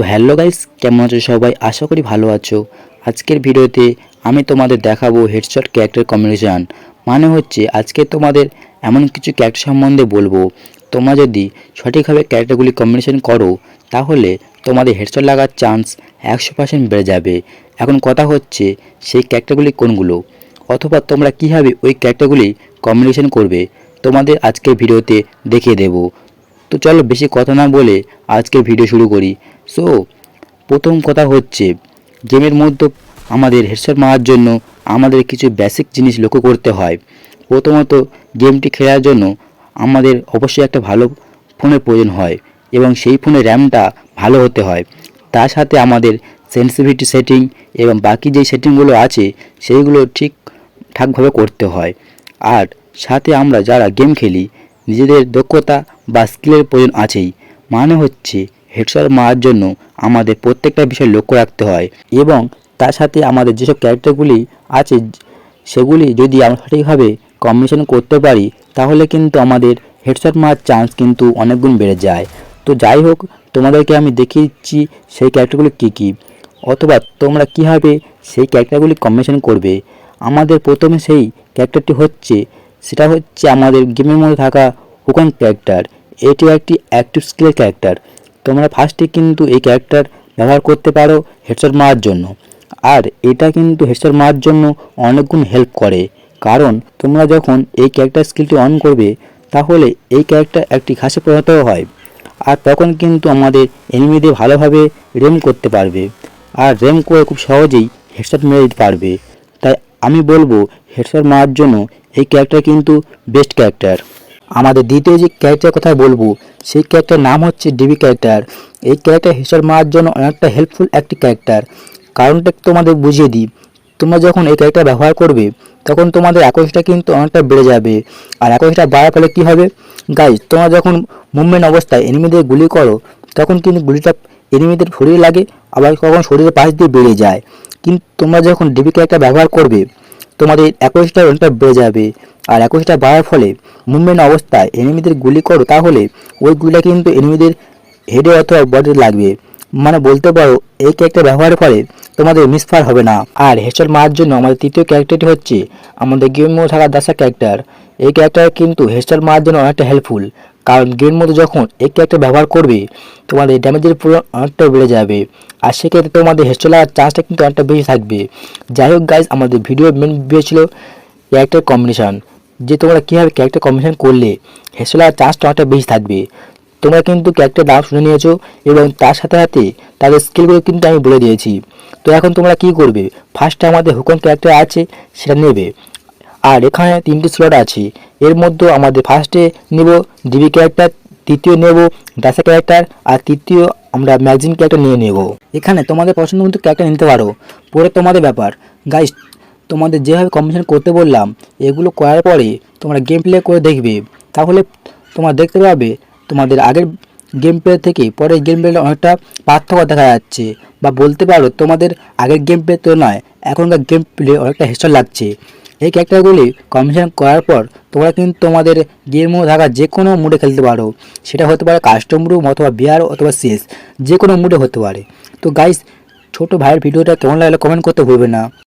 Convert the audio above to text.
তো hello guys, কেমন আছো সবাই? আশা করি ভালো আছো। আজকের ভিডিওতে আমি তোমাদের দেখাবো হেডশট ক্যারেক্টার কম্বিনেশন মানে হচ্ছে, আজকে তোমাদের এমন কিছু ক্যারেক্টার সম্বন্ধে বলব। তোমরা যদি সঠিকভাবে ক্যারেক্টারগুলি কম্বিনেশন করো, তাহলে তোমাদের হেডশট লাগার চান্স একশো পার্সেন্ট বেড়ে যাবে। এখন কথা হচ্ছে, সেই ক্যারেক্টারগুলি কোনগুলো? অথবা তোমরা কীভাবে ওই ক্যারেক্টারগুলি কম্বিনেশন করবে? তোমাদের আজকের ভিডিওতে দেখিয়ে দেবো। তো চলো বেশি কথা না বলে আজকের ভিডিও শুরু করি। সো প্রথম কথা হচ্ছে, গেমের মধ্যে আমাদের হেডশট মারার জন্য আমাদের কিছু বেসিক জিনিস লক্ষ্য করতে হয়। প্রথমত, গেমটি খেলার জন্য আমাদের অবশ্যই একটা ভালো ফোনের প্রয়োজন হয় এবং সেই ফোনের র্যামটা ভালো হতে হয়। তার সাথে আমাদের সেন্সিভিটি সেটিং এবং বাকি যেই সেটিংগুলো আছে সেইগুলো ঠিকঠাকভাবে করতে হয়। আর সাথে আমরা যারা গেম খেলি নিজেদের দক্ষতা বা স্কিলের প্রয়োজন আছেই। মানে হচ্ছে হেডশট মারার জন্য আমাদের প্রত্যেকটা বিষয় লক্ষ্য রাখতে হয় এবং তার সাথে আমাদের যেসব ক্যারেক্টারগুলি আছে, সেগুলি যদি আমরা সঠিকভাবে কম্বিনেশন করতে পারি, তাহলে কিন্তু আমাদের হেডশট মারার চান্স কিন্তু অনেক গুণ বেড়ে যায়। তো যাই হোক, তোমাদেরকে আমি দেখিয়ে দিচ্ছি সেই ক্যারেক্টারগুলি কী কী। অথবা তোমরা কীভাবে সেই ক্যারেক্টারগুলি কম্বিনেশন করবে? আমাদের প্রথমে সেই ক্যারেক্টারটি হচ্ছে সেটা হচ্ছে আমাদের গেমের মধ্যে থাকা হুকন ক্যারেক্টার এটি একটি অ্যাক্টিভ স্কিলের ক্যারেক্টার তোমরা ফার্স্টে কিন্তু এই ক্যারেক্টার ব্যবহার করতে পারো হেডশট মারার জন্য। আর এটা কিন্তু হেডশট মারার জন্য অনেকগুণ হেল্প করে। কারণ তোমরা যখন এই ক্যারেক্টার স্কিলটি অন করবে, তাহলে এই ক্যারেক্টার একটি ঘাসে পরিণত হয়। আর তখন কিন্তু আমাদের এনিমিদের ভালোভাবে রেম করতে পারবে। আর রেম করে খুব সহজেই হেডশট মেরে দিতে পারবে। আমি বলব হেডশট মারার জন্য এই ক্যারেক্টার কিন্তু বেস্ট ক্যারেক্টার আমাদের দ্বিতীয় যে ক্যারেক্টার কথা বলব, সেই ক্যারেক্টার নাম হচ্ছে ডিবি ক্যারেক্টার এই ক্যারেক্টার হিসাব মারার জন্য অনেকটা হেল্পফুল একটি ক্যারেক্টার কারণটা তোমাদের বুঝিয়ে দিই। তোমরা যখন এই ক্যারেক্টার ব্যবহার করবে, তখন তোমাদের অ্যাকোয়েসটা কিন্তু অনেকটা বেড়ে যাবে। আর অ্যাকোয়েসটা বাড়ার ফলে কী হবে? গাইজ তোমরা যখন মুভমেন্ট অবস্থায় এনিমিদের গুলি করো, তখন কিন্তু গুলিটা এনিমিদের শরীরে লাগে, আবার কখন শরীরের পাশ দিয়ে বেড়ে যায়। কিন্তু তোমরা যখন ডিবি ক্যারেক্টার ব্যবহার করবে, তোমাদের অ্যাকোয়েসটা অনেকটা বেড়ে যাবে। আর একুশটা বাড়ার ফলে মুভমেন্ট অবস্থায় এনিমিদের গুলি করো তাহলে ওই গুলিটা কিন্তু এনিমিদের হেডে অথবা বডিতে লাগবে। মানে বলতে পারো, এই ক্যারেক্টার ব্যবহারের ফলে তোমাদের মিসফার হবে না। আর হেডশট মারার জন্য আমাদের তৃতীয় ক্যারেক্টারটি হচ্ছে আমাদের গেম মোড থাকা দাসা ক্যারেক্টার এই ক্যারেক্টার কিন্তু হেডশট মারার জন্য অনেকটা হেল্পফুল কারণ গেম মধ্যে যখন এই ক্যারেক্টার ব্যবহার করবে, তোমাদের ড্যামেজের পরিমাণ অনেকটা বেড়ে যাবে। আর সেক্ষেত্রে তোমাদের হেডশট লাগার চান্সটা কিন্তু অনেকটা বেশি থাকবে। যাই হোক গাইজ আমাদের ভিডিও মেন ভিডিও ছিল ক্যারেক্টার কম্বিনেশন যে তোমরা কীভাবে ক্যারেক্টার কম্বিনেশন করলে হেডশট লাগার চান্সটা অনেকটা বেশি থাকবে। তোমরা কিন্তু ক্যারেক্টার দাম শুনে নিয়েছো এবং তার সাথে সাথে তাদের স্কিলগুলো কিন্তু আমি বলে দিয়েছি। তো এখন তোমরা কি করবে? ফার্স্টে আমাদের হুকন ক্যারেক্টার আছে, সেটা নেবে। আর এখানে তিনটি স্লট আছে। এর মধ্যে আমাদের ফার্স্টে নেব ডিবি ক্যারেক্টার তৃতীয় নেব ডাসা ক্যারেক্টার আর তৃতীয় আমরা ম্যাগজিন ক্যারেক্টার নিয়ে নেব। এখানে তোমাদের পছন্দ মতো ক্যারেক্টার নিতে পারো। পরে তোমাদের ব্যাপার। গাইস তোমাদের যেভাবে কম্বিনেশন করতে বললাম, এগুলো করার পরে তোমরা গেম প্লে করে দেখবে। তাহলে তোমরা দেখতে পাবে, তোমাদের আগের গেম প্লে থেকে পরের গেম প্লেটা অনেকটা পার্থক্য দেখা যাচ্ছে। বা বলতে পারো, তোমাদের আগের গেম প্লে তুলনায় এখনকার গেম প্লে অনেকটা হেস্টার লাগছে। এই ক্যারেক্টারগুলি কম্বিনেশন করার পর তোমরা কিন্তু তোমাদের গেম থাকা যে কোনো মুডে খেলতে পারো। সেটা হতে পারে কাস্টম রুম অথবা বিয়ার অথবা সিএস যে কোনো মুডে হতে পারে। তো গাইস ছোটো ভাইয়ের ভিডিওটা কেমন লাগলে কমেন্ট করতে ভুলবে না।